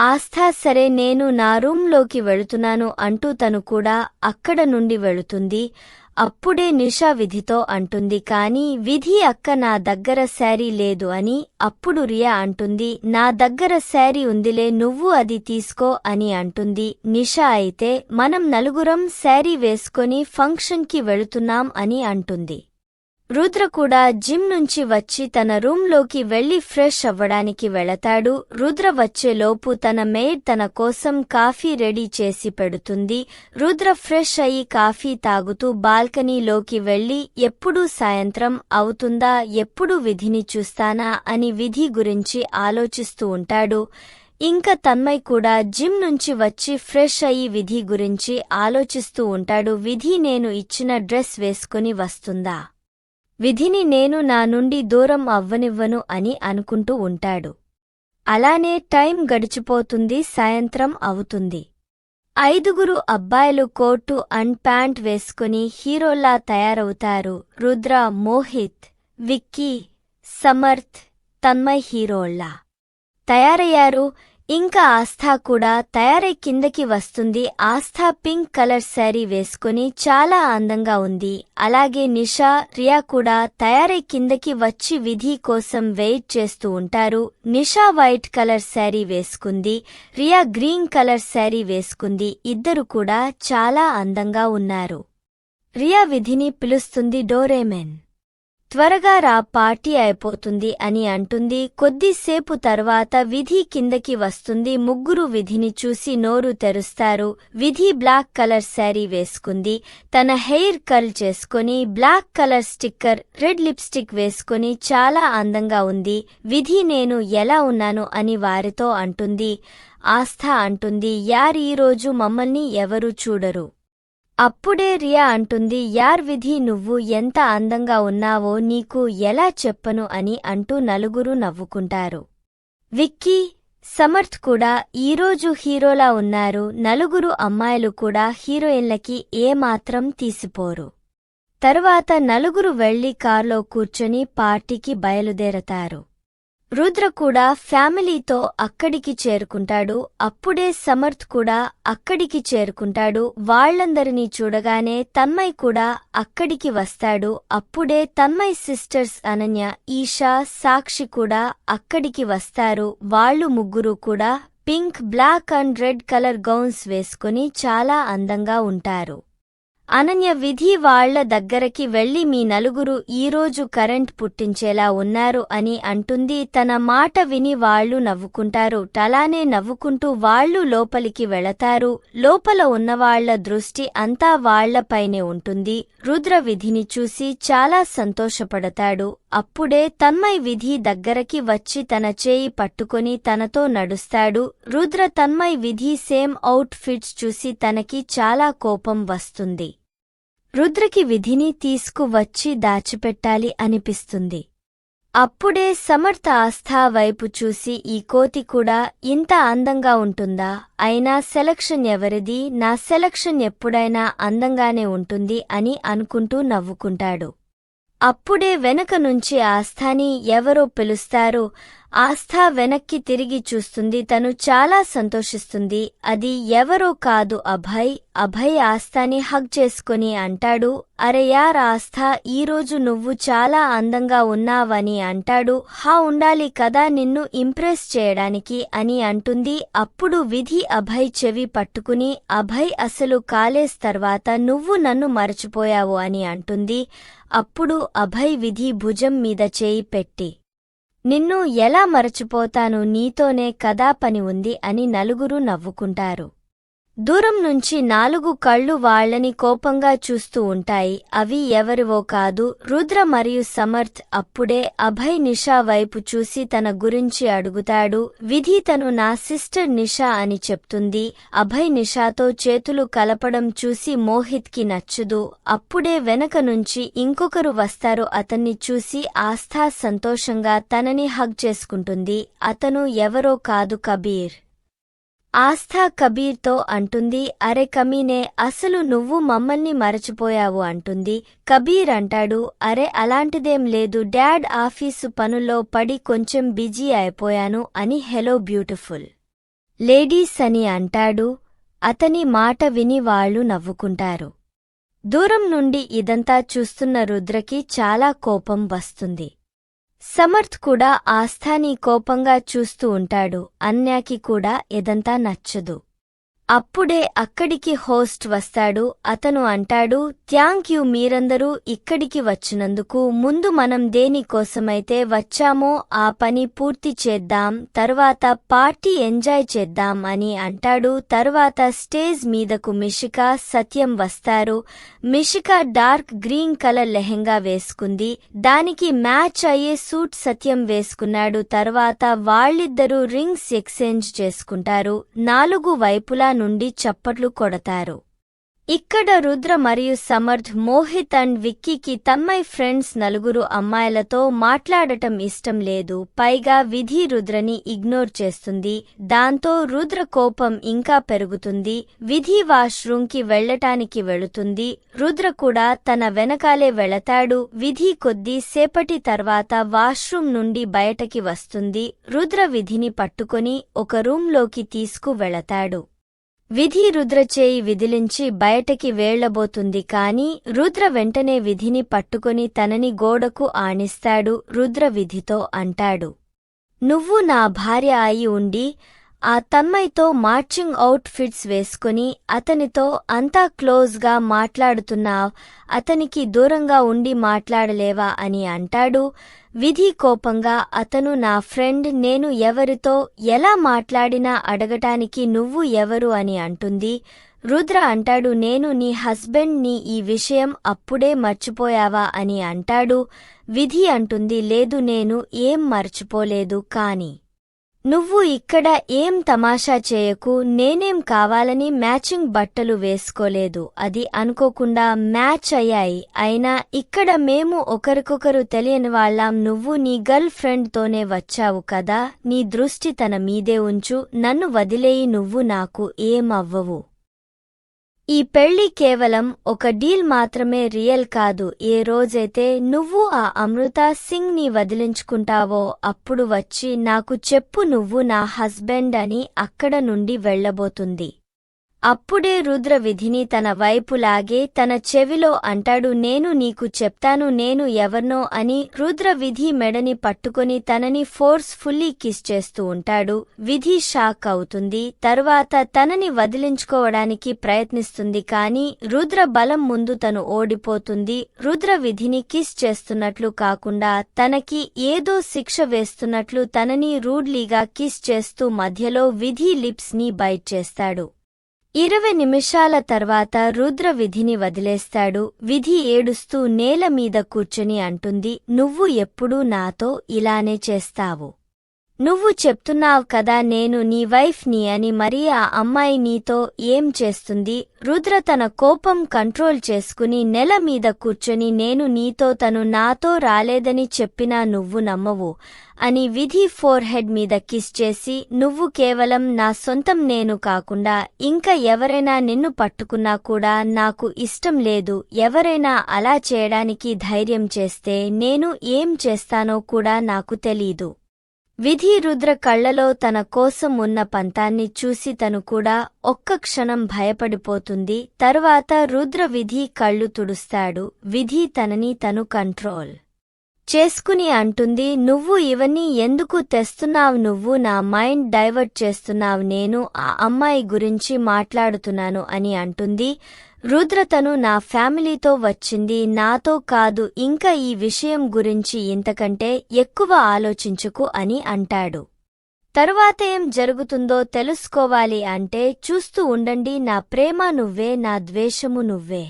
ఆస్థా సరే నేను నా రూంలోకి వెళుతున్నాను అంటూ తను కూడా అక్కడ నుండి వెళుతుంది. అప్పుడే నిషా విధితో అంటుంది కాని విధి అక్క నా దగ్గర శారీ లేదు అని అప్పుడు రియా అంటుంది నా దగ్గర శారీ ఉందిలే నువ్వు అది తీసుకో అని అంటుంది. నిషా అయితే మనం నలుగురం శారీ వేసుకొని ఫంక్షన్కి వెళుతున్నాం అని అంటుంది. రుద్ర కూడా జిమ్ నుంచి వచ్చి తన రూంలోకి వెళ్ళి ఫ్రెష్ అవ్వడానికి వెళతాడు. రుద్ర వచ్చేలోపు తన మేడ్ తన కోసం కాఫీ రెడీ చేసి పెడుతుంది. రుద్ర ఫ్రెష్ అయి కాఫీ తాగుతూ బాల్కనీలోకి వెళ్ళి ఎప్పుడు సాయంత్రం అవుతుందా ఎప్పుడు విధిని చూస్తానా అని విధి గురించి ఆలోచిస్తూ ఉంటాడు. ఇంకా తన్మయ్ కూడా జిమ్ నుంచి వచ్చి ఫ్రెష్ అయ్యి విధి గురించి ఆలోచిస్తూ ఉంటాడు. విధి నేను ఇచ్చిన డ్రెస్ వేసుకుని వస్తుందా? విధిని నేను నా నుండి దూరం అవ్వనివ్వను అని అనుకుంటూ ఉంటాడు. అలానే టైం గడిచిపోతుంది సాయంత్రం అవుతుంది. ఐదుగురు అబ్బాయిలు కోటు అండ్ ప్యాంట్ వేసుకుని హీరోల్లా తయారవుతారు. రుద్ర మోహిత్ విక్కీ సమర్థ్ తన్మయ్ హీరోల్లా. తయారయ్యారు ఇంకా ఆస్థా కూడా తయారై కిందకి వస్తుంది. ఆస్థా పింక్ కలర్ శారీ వేసుకుని చాలా అందంగా ఉంది. అలాగే నిషా రియా కూడా తయారై కిందకి వచ్చి విధి కోసం వెయిట్ చేస్తూ ఉంటారు. నిషా వైట్ కలర్ శారీ వేసుకుంది. రియా గ్రీన్ కలర్ శారీ వేసుకుంది. ఇద్దరు కూడా చాలా అందంగా ఉన్నారు. రియా విధిని పిలుస్తుంది డోరేమెన్. త్వరగా రా పార్టీ అయిపోతుంది అని అంటుంది. కొద్దిసేపు తర్వాత విధి కిందకి వస్తుంది. ముగ్గురు విధిని చూసి నోరు తెరుస్తారు. విధి బ్లాక్ కలర్ శారీ వేసుకుంది. తన హెయిర్ కర్ల్ చేసుకుని black colour sticker red lipstick వేసుకుని చాలా అందంగా ఉంది. విధి నేను ఎలా ఉన్నాను అని వారితో అంటుంది. ఆస్థ అంటుంది యార్ ఈరోజు మమ్మల్ని ఎవరూ చూడరు. అప్పుడే రియా అంటుంది యార్ విధి నువ్వు ఎంత అందంగా ఉన్నావో నీకు ఎలా చెప్పను అని అంటూ నలుగురు నవ్వుకుంటారు. విక్కీ సమర్థ్ కూడా ఈరోజు హీరోలా ఉన్నారు. నలుగురు అమ్మాయిలు కూడా హీరోయిన్లకి ఏమాత్రం తీసిపోరు. తరువాత నలుగురు వెళ్ళి కార్లో కూర్చొని పార్టీకి బయలుదేరతారు. రుద్ర కూడా ఫ్యామిలీతో అక్కడికి చేరుకుంటాడు. అప్పుడే సమర్థ్ కూడా అక్కడికి చేరుకుంటాడు. వాళ్ళందరినీ చూడగానే తన్మయ్ కూడా అక్కడికి వస్తాడు. అప్పుడే తన్మయ్ సిస్టర్స్ అనన్య ఈషా సాక్షి కూడా అక్కడికి వస్తారు. వాళ్ళు ముగ్గురు కూడా pink black and red colour gowns వేసుకుని చాలా అందంగా ఉంటారు. అనన్య విధి వాళ్ళ దగ్గరకి వెళ్ళి మీ నలుగురు ఈరోజు కరెంట్ పుట్టించేలా ఉన్నారు అని అంటుంది. తన మాట విని వాళ్ళు నవ్వుకుంటారు. టలానే నవ్వుకుంటూ వాళ్ళు లోపలికి వెళతారు. లోపల ఉన్నవాళ్ళ దృష్టి అంతా వాళ్ళపైనే ఉంటుంది. రుద్ర విధిని చూసి చాలా సంతోషపడతాడు. అప్పుడే తన్మయ్ విధి దగ్గరకి వచ్చి తన చేయి పట్టుకొని తనతో నడుస్తాడు. రుద్ర తన్మయ్ విధి సేమ్ అవుట్ ఫిట్స్ చూసి తనకి చాలా కోపం వస్తుంది. రుద్రకి విధిని తీసుకువచ్చి దాచిపెట్టాలి అనిపిస్తుంది. అప్పుడే సమర్థ ఆస్థా వైపు చూసి ఈ కోతి కూడా ఇంత అందంగా ఉంటుందా? అయినా సెలక్షన్ ఎవరిది? నా సెలక్షన్ ఎప్పుడైనా అందంగానే ఉంటుంది అని అనుకుంటూ నవ్వుకుంటాడు. అప్పుడే వెనక నుంచి ఆస్థాని ఎవరో పిలుస్తారు ఆస్థా వెనక్కి తిరిగి చూస్తుంది. తను చాలా సంతోషిస్తుంది. అది ఎవరో కాదు అభయ్. అభయ్ ఆస్థాని హగ్ చేసుకుని అంటాడు అరే యార్ ఆస్థా ఈరోజు నువ్వు చాలా అందంగా ఉన్నావని అంటాడు. హా ఉండాలి కదా నిన్ను ఇంప్రెస్ చేయడానికి అని అంటుంది. అప్పుడు విధి అభయ్ చెవి పట్టుకుని అభయ్ అసలు కాలేజ్ తర్వాత నువ్వు నన్ను మరచిపోయావు అని అంటుంది. అప్పుడు అభయ్ విధి భుజం మీద చేయి పెట్టి నిన్ను ఎలా మరచిపోతాను నీతోనే కదా పని ఉంది అని నలుగురు నవ్వుకుంటారు. దూరం నుంచి నాలుగు కళ్ళు వాళ్ళని కోపంగా చూస్తూ ఉంటాయి. అవి ఎవరివో కాదు. రుద్ర మరియు సమర్థ్ అప్పుడే అభయ్ నిషా వైపు చూసి తన గురించి అడుగుతాడు. విధి తను నా సిస్టర్ నిషా అని చెప్తుంది. అభయ్ నిషాతో చేతులు కలపడం చూసి మోహిత్కి నచ్చదు. అప్పుడే వెనక నుంచి ఇంకొకరు వస్తారు. అతన్ని చూసి ఆస్థా సంతోషంగా తనని హగ్ చేసుకుంటుంది. అతను ఎవరో కాదు కబీర్. ఆస్థా కబీర్తో అంటుంది అరె కమీనే అసలు నువ్వు మమ్మల్ని మరచిపోయావు అంటుంది. కబీర్ అంటాడు అరే అలాంటిదేం లేదు డాడ్ ఆఫీసు పనుల్లో పడి కొంచెం బిజీ అయిపోయాను అని హెలో బ్యూటిఫుల్ లేడీస్ అని అంటాడు. అతని మాట విని వాళ్ళు నవ్వుకుంటారు. దూరం నుండి ఇదంతా చూస్తున్న రుద్రకి చాలా కోపం వస్తుంది. సమర్థ్ కూడా ఆస్థాని కోపంగా చూస్తూ ఉంటాడు. అన్యాకి కూడా ఇదంతా నచ్చదు. అప్పుడే అక్కడికి హోస్ట్ వస్తాడు అతను అంటాడు థ్యాంక్ యూ మీరందరూ ఇక్కడికి వచ్చినందుకు ముందు మనం దేనికోసమైతే వచ్చామో ఆ పని పూర్తి చేద్దాం తర్వాత పార్టీ ఎంజాయ్ చేద్దాం అని అంటాడు. తర్వాత స్టేజ్ మీదకు మిషిక సత్యం వస్తారు. Mishika dark green colour lehenga వేసుకుంది. దానికి మ్యాచ్ అయ్యే సూట్ సత్యం వేసుకున్నాడు. తర్వాత వాళ్ళిద్దరూ రింగ్స్ ఎక్స్చేంజ్ చేసుకుంటారు. నాలుగు వైపులా నుండి చప్పట్లు కొడతారు. ఇక్కడ రుద్ర మరియు సమర్థ్ మోహిత్ అండ్ విక్కీకి తమ్మై ఫ్రెండ్స్ నలుగురు అమ్మాయిలతో మాట్లాడటం ఇష్టం లేదు. పైగా విధి రుద్రని ఇగ్నోర్ చేస్తుంది. దాంతో రుద్ర కోపం ఇంకా పెరుగుతుంది. విధి వాష్రూంకి వెళ్ళటానికి వెళుతుంది. రుద్ర కూడా తన వెనకాలే వెళతాడు. విధి కొద్ది సేపటి తర్వాత వాష్రూమ్ నుండి బయటకి వస్తుంది. రుద్ర విధిని పట్టుకొని ఒక రూంలోకి తీసుకు వెళతాడు. విధి రుద్రచేయి విధిలించి విదిలించి బయటకి వేళ్ళబోతుంది కాని రుద్ర వెంటనే విధిని పట్టుకుని తనని గోడకు ఆనిస్తాడు రుద్ర విధితో అంటాడు. నువ్వు నా భార్య అయి ఉండి ఆ తమ్మైతో మార్చింగ్ అవుట్ ఫిట్స్ వేసుకుని అతనితో అంతా క్లోజ్గా మాట్లాడుతున్నావ్ అతనికి దూరంగా ఉండి మాట్లాడలేవా అని అంటాడు. విధి కోపంగా అతను నా ఫ్రెండ్ నేను ఎవరితో ఎలా మాట్లాడినా అడగటానికి నువ్వు ఎవరు అని అంటుంది. రుద్ర అంటాడు నేను నీ హస్బెండ్ని ఈ విషయం అప్పుడే మర్చిపోయావా అని అంటాడు. విధి అంటుంది లేదు నేను ఏం మర్చిపోలేదు కానీ నువ్వు ఇక్కడ ఏం తమాషా చేయకు నేనేం కావాలని మ్యాచింగ్ బట్టలు వేసుకోలేదు. అది అనుకోకుండా మ్యాచ్ అయ్యాయి. అయినా ఇక్కడ మేము ఒకరికొకరు తెలియని వాళ్ళం. నువ్వు నీ గర్ల్ ఫ్రెండ్తోనే వచ్చావు కదా? నీ దృష్టి తన మీదే ఉంచు. నన్ను వదిలేయి నువ్వు నాకు ఏం అవ్వవు ఈ పెళ్ళి కేవలం ఒక డీల్ మాత్రమే రియల్ కాదు. ఏ రోజైతే నువ్వు ఆ అమృత సింగ్ని వదిలించుకుంటావో అప్పుడు వచ్చి నాకు చెప్పు నువ్వు నా హస్బెండ్ అని అక్కడ నుండి వెళ్ళబోతుంది అప్పుడే రుద్ర విధిని తన వైపులాగే తన చెవిలో అంటాడు నేను నీకు చెప్తాను నేను ఎవర్నో అని రుద్ర విధి మెడని పట్టుకొని తనని ఫోర్స్ ఫుల్లీ కిస్ చేస్తూ ఉంటాడు. విధి షాక్ అవుతుంది. తరువాత తనని వదిలించుకోవడానికి ప్రయత్నిస్తుంది కాని రుద్ర బలం ముందు తను ఓడిపోతుంది. రుద్ర విధిని కిస్ చేస్తున్నట్లు కాకుండా తనకి ఏదో శిక్ష వేస్తున్నట్లు తనని రూడ్లీగా కిస్ చేస్తూ మధ్యలో విధి లిప్స్ని బైట్ చేస్తాడు. ఇరవై నిమిషాల తర్వాత రుద్ర విధిని వదిలేస్తాడు. విధి ఏడుస్తూ నేల మీద కూర్చుని అంటుంది నువ్వు ఎప్పుడూ నాతో ఇలానే చేస్తావు. నువ్వు చెప్తున్నావు కదా నేను నీ వైఫ్ని అని మరి ఆ అమ్మాయి నీతో ఏం చేస్తుంది? రుద్ర తన కోపం కంట్రోల్ చేసుకుని నెల మీద కూర్చొని నేను నీతో తను నాతో రాలేదని చెప్పినా నువ్వు నమ్మవు అని విధి ఫోర్ హెడ్ మీద కిస్ చేసి నువ్వు కేవలం నా సొంతం నేను కాకుండా ఇంకా ఎవరైనా నిన్ను పట్టుకున్నా కూడా నాకు ఇష్టం లేదు. ఎవరైనా అలా చేయడానికి ధైర్యం చేస్తే నేను ఏం చేస్తానో కూడా నాకు తెలీదు. విధి రుద్ర కళ్ళలో తన కోసం ఉన్న పంతాన్ని చూసి తను కూడా ఒక్క క్షణం భయపడిపోతుంది. తరువాత రుద్ర విధి కళ్ళు తుడుస్తాడు. విధి తనని తను కంట్రోల్ చేసుకుని అంటుంది నువ్వు ఇవన్నీ ఎందుకు తెస్తున్నావు? నువ్వు నా మైండ్ డైవర్ట్ చేస్తున్నావు. నేను ఆ అమ్మాయి గురించి మాట్లాడుతున్నాను అని అంటుంది. రుద్రతను నా ఫ్యామిలీతో వచ్చింది. నాతో కాదు ఇంకా ఈ విషయం గురించి ఇంతకంటే ఎక్కువ ఆలోచించుకు అని అంటాడు. తరువాత ఏం జరుగుతుందో తెలుసుకోవాలి అంటే చూస్తూ ఉండండి నా ప్రేమ నువ్వే నా ద్వేషము నువ్వే.